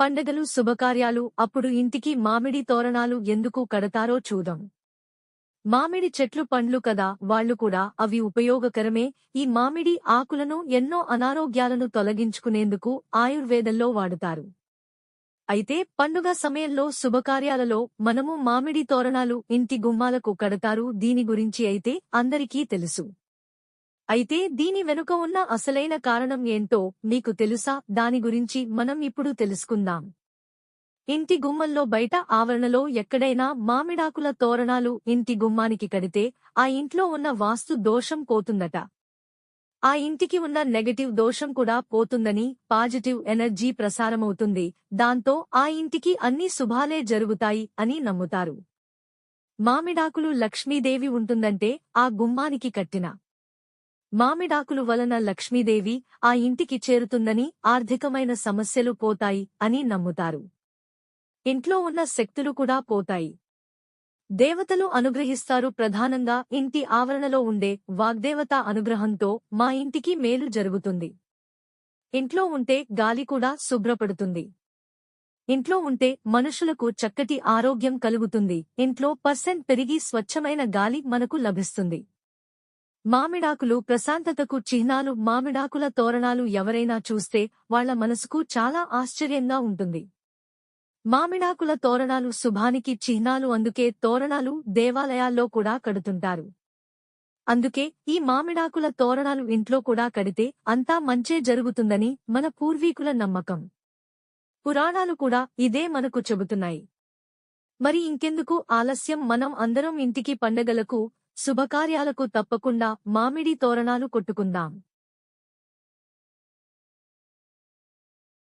పండగలు శుభకార్యాలు అప్పుడు ఇంటికి మామిడి తోరణాలు ఎందుకు కడతారో చూదాం మామిడి చెట్లు పండ్లు కదా వాళ్ళు కూడా అవి ఉపయోగకరమే. ఈ మామిడి ఆకులను ఎన్నో అనారోగ్యాలను తొలగించుకునేందుకు ఆయుర్వేదంలో వాడుతారు. అయితే పండుగ సమయంలో శుభకార్యాలలో మనము మామిడి తోరణాలు ఇంటి గుమ్మాలకు కడతారు. దీని గురించి అయితే అందరికీ తెలుసు. అయితే దీని వెనుక ఉన్న అసలైన కారణం ఏంటో మీకు తెలుసా? దాని గురించి మనం ఇప్పుడు తెలుసుకుందాం. ఇంటి గుమ్మంలో బయట ఆవరణలో ఎక్కడైనా మామిడాకుల తోరణాలు ఇంటి గుమ్మానికి కడితే ఆ ఇంట్లో ఉన్న వాస్తు దోషం పోతుందట. ఆ ఇంటికి ఉన్న నెగటివ్ దోషం కూడా పోతుందని పాజిటివ్ ఎనర్జీ ప్రసారమవుతుంది. దాంతో ఆ ఇంటికి అన్ని శుభాలే జరుగుతాయి అని నమ్ముతారు. మామిడాకులు లక్ష్మీదేవి ఉంటుందంటే ఆ గుమ్మానికి కట్టిన మామిడాకులు వలన లక్ష్మీదేవి ఆ ఇంటికి చేరుతుందని ఆర్థికమైన సమస్యలు పోతాయి అని నమ్ముతారు. ఇంట్లో ఉన్న శక్తులు కూడా పోతాయి. దేవతలు అనుగ్రహిస్తారు ప్రధానంగా ఇంటి ఆవరణలో ఉండే వాగ్దేవత అనుగ్రహంతో మా ఇంటికి మేలు జరుగుతుంది. ఇంట్లో ఉంటే గాలి కూడా శుభ్రపడుతుంది. ఇంట్లో ఉంటే మనుషులకు చక్కటి ఆరోగ్యం కలుగుతుంది. ఇంట్లో పర్సెంట్ పెరిగి స్వచ్ఛమైన గాలి మనకు లభిస్తుంది. మామిడాకులు ప్రశాంతతకు చిహ్నాలు మామిడాకుల తోరణాలు ఎవరైనా చూస్తే వాళ్ళ మనసుకు చాలా ఆశ్చర్యంగా ఉంటుంది. మామిడాకుల తోరణాలు శుభానికి చిహ్నాలు అందుకే తోరణాలు దేవాలయాల్లో కూడా కడుతుంటారు. అందుకే ఈ మామిడాకుల తోరణాలు ఇంట్లో కూడా కడితే అంతా మంచే జరుగుతుందని మన పూర్వీకుల నమ్మకం. పురాణాలు కూడా ఇదే మనకు చెబుతున్నాయి. మరి ఇంకెందుకు ఆలస్యం? మనం అందరం ఇంటికి పండగలకు శుభకార్యాలకు తప్పకుండా మామిడి తోరణాలు కొట్టుకుందాం.